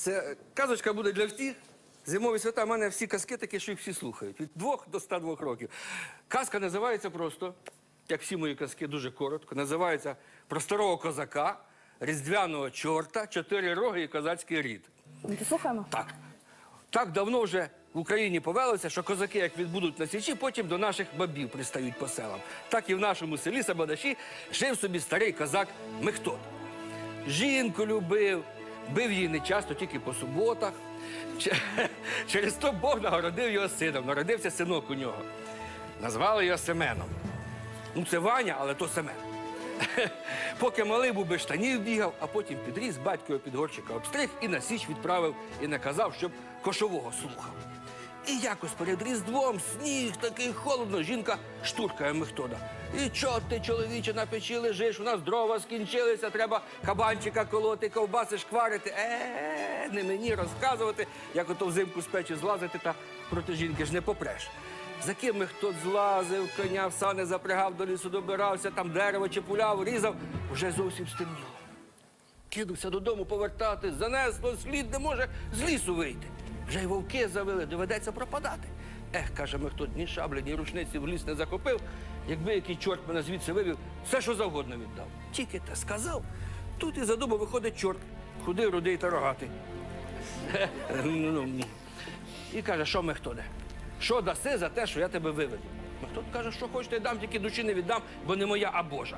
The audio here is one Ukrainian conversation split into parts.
Це казочка буде для всіх. Зимові свята в мене всі казки такі, що їх всі слухають. Від 2 до 102 років. Казка називається просто, як всі мої казки, дуже коротко. Називається Про старого козака, різдвяного чорта, чотири роги і козацький рід. Ну, то слухаємо. Так. Так давно вже в Україні повелося, що козаки, як відбудуть на січі, потім до наших бабів пристають по селам. Так і в нашому селі Сабадаші жив собі старий козак Мехтот. Жінку любив, бив її не часто, тільки по суботах. Через то Бог нагородив його сином. Народився синок у нього. Назвали його Семеном. Ну, це Ваня, але то Семен. Поки малий був без штанів бігав, а потім підріс, батько його під горчика обстриг і на січ відправив і наказав, щоб кошового слухав. І якось перед Різдвом сніг такий холодно, жінка штуркає Мехтода. І чо ти, чоловіче, на печі лежиш, у нас дрова скінчилися, треба кабанчика колоти, ковбаси шкварити. Е, не мені розказувати, як ото взимку з печі злазити та проти жінки ж не попреш. За ким Мехтод злазив, коня в сани запрягав, до лісу добирався, там дерево чепуляв, різав, вже зовсім стемніло. Кинувся додому повертати, занесло слід не може з лісу вийти. Вже й вовки завели, доведеться пропадати. Ех, каже Мехтод, ні шаблі, ні рушниці в ліс не захопив. Якби який чорт мене звідси вивів, все, що завгодно віддав. Тільки те сказав. Тут і за дуба виходить чорт, худий, рудий та рогатий. Ну, ні. І каже, що Мехтоде, що даси за те, що я тебе виведу? Мехтод каже, що хочете, я дам, тільки душі не віддам, бо не моя, а Божа.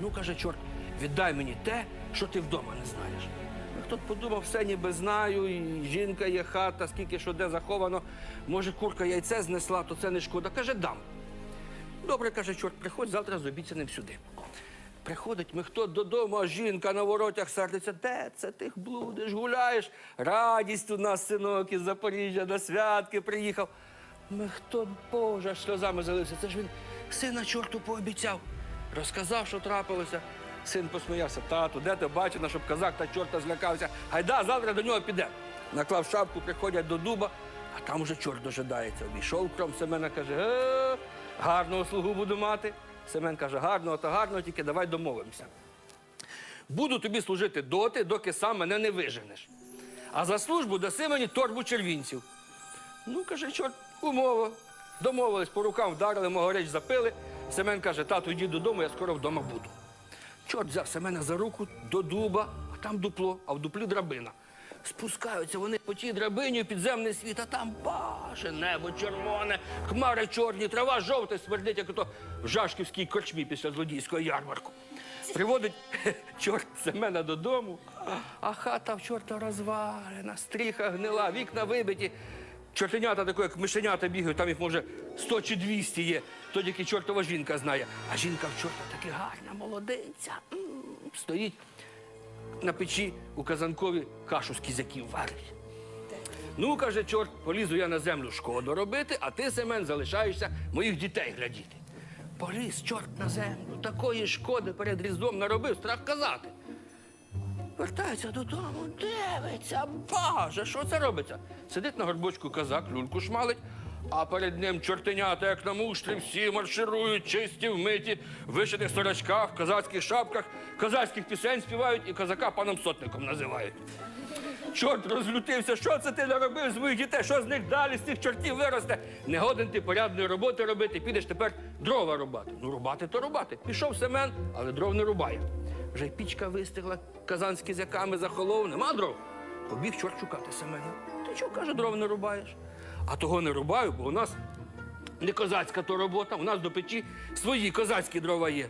Ну, каже, чорт, віддай мені те, що ти вдома не знаєш. Мехтод подумав, все ніби знаю, і жінка є хата, скільки що де заховано. Може, курка яйце знесла, то це не шкода. Каже, дам. Добре, каже, чорт, приходь завтра з обіцяним сюди. Приходить Мехтод додому, а жінка на воротях сердиться. Де це ти блудиш, гуляєш? Радість у нас, синок, із Запоріжжя на святки приїхав. Мехтод, Боже, аж сльозами залився. Це ж він сина чорту пообіцяв. Розказав, що трапилося. Син посміявся, тату, де ти бачила, щоб казак та чорта злякався. Гайда, завтра до нього піде. Наклав шапку, приходять до дуба, а там уже чорт дожидається. Обійшов кром Семена, каже, е, гарного слугу буду мати. Семен каже, гарного та гарного, тільки давай домовимося. Буду тобі служити доти, доки сам мене не виженеш. А за службу даси мені торбу червінців. Ну, каже, чорт, умова. Домовились, по рукам вдарили, могорич запили. Семен каже, тату, йди додому, я скоро вдома буду. Чорт взяв Семена за руку до дуба, а там дупло, а в дуплі драбина. Спускаються вони по тій драбині в підземний світ, а там боже, небо червоне, хмари чорні, трава жовта, смердить, як ото в Жашківській корчмі після злодійського ярмарку. Приводить чорт Семена додому, а хата в чорта розвалена, стріха гнила, вікна вибиті. Чортенята такі, як мишенята бігають, там їх може 100 чи 200 є. То тільки чортова жінка знає. А жінка в чорта таки гарна, молодиця. Стоїть на печі у казанкові кашу з кізяків варить. Ну, каже, чорт, полізу я на землю шкоду робити, а ти, Семен, залишаєшся моїх дітей глядіти. Поліз чорт на землю, такої шкоди перед різдвом наробив, страх казати. Вертається додому, дивиться, боже, що це робиться? Сидить на горбочку козак, люльку шмалить, а перед ним чортенята, як на муштрі, всі марширують, чисті, вмиті, в вишитих сорочках, козацьких шапках, козацьких пісень співають і козака паном сотником називають. Чорт розлютився, що це ти наробив з моїх дітей? Що з них далі, з цих чортів виросте? Не годен ти порядної роботи робити, підеш тепер дрова рубати. Ну, рубати то рубати. Пішов Семен, але дров не рубає. Вже й пічка вистигла, казан з кізяками захолов, нема дров. Побіг чорт шукати Семена. Ти чого, каже, дров не рубаєш? А того не рубаю, бо у нас не козацька то робота, у нас до печі свої козацькі дрова є.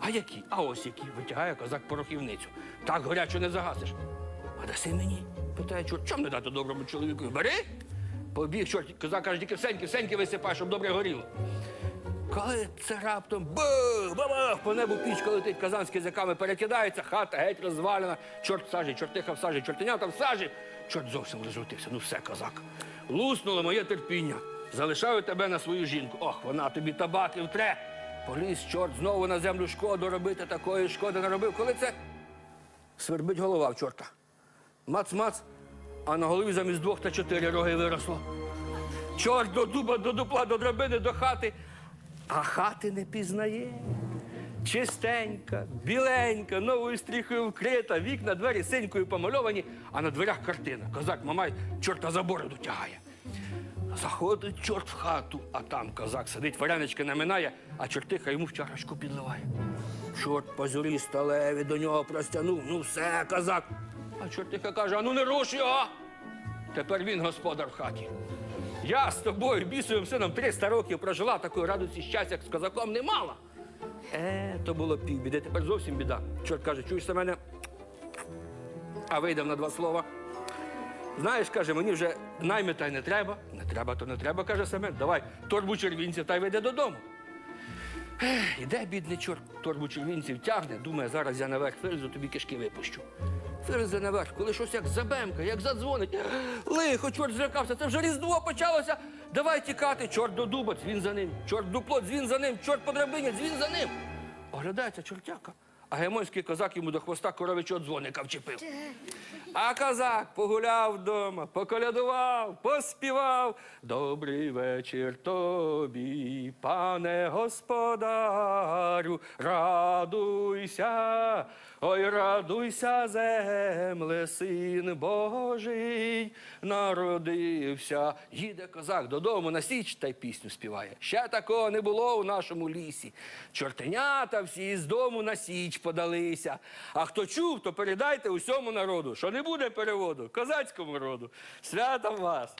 А які? А ось які. Витягає козак порохівницю. Так горячо не загасиш. А даси мені? Питає, чорт, чому не дати доброму чоловіку? Бери. Побіг, чорт, козак каже, тільки всеньки, всеньки висипай, щоб добре горіло. Коли це раптом бах, бабах, по небу пічка летить, казан з перекидається, хата геть розвалена, чорт в сажі, чортиха в сажі, чортенята в сажі. Чорт зовсім розлютився. Ну все, козак. Луснуло моє терпіння. Залишаю тебе на свою жінку. Ох, вона тобі табаки втре. Поліз, чорт, знову на землю шкоду робити, такої шкоди не робив. Коли це свербить голова в чорта. Мац-мац, а на голові замість двох та чотири роги виросло. Чорт до дуба, до дупла, до драбини, до хати. А хати не пізнає. Чистенька, біленька, новою стріхою вкрита, вікна, двері синькою помальовані, а на дверях картина. Козак Мамай чорта за бороду тягає. Заходить чорт в хату, а там козак сидить, варенички наминає, а чортиха йому в чарочку підливає. Чорт позорі сталеві до нього простягнув. Ну все, козак. А чортиха каже: а ну не руш його. Тепер він господар в хаті. Я з тобою, бісовим сином, 300 років прожила, такої радості щастя, як з козаком не мала. Е, то було півбіди, тепер зовсім біда. Чорт каже, чуєш за мене? А вийдем на два слова. Знаєш, каже, мені вже найми та й не треба. Не треба, то не треба, каже Семен. Давай торбу червінців та й вийде додому. Ех, Іде бідний чорт, торбу червінців тягне, думає, зараз я наверх вилізу, тобі кишки випущу. Ферзе наверх, коли щось як забемка, як задзвонить. Лихо, чорт злякався, це вже різдво почалося. Давай тікати, чорт до дуба, дзвін за ним, чорт дупло, дзвін за ним, чорт по драбині, дзвін за ним. Оглядається чортяка. А гемонський козак йому до хвоста коровичого дзвоника вчепив. А козак погуляв вдома, поколядував, поспівав. Добрий вечір тобі, пане господарю, радуйся, ой, радуйся, земле, син Божий, народився. Їде козак додому на січ та й пісню співає. Ще такого не було у нашому лісі. Чортенята всі з дому на січ подалися. А хто чув, то передайте усьому народу, що не буде переводу козацькому роду. Святом вас!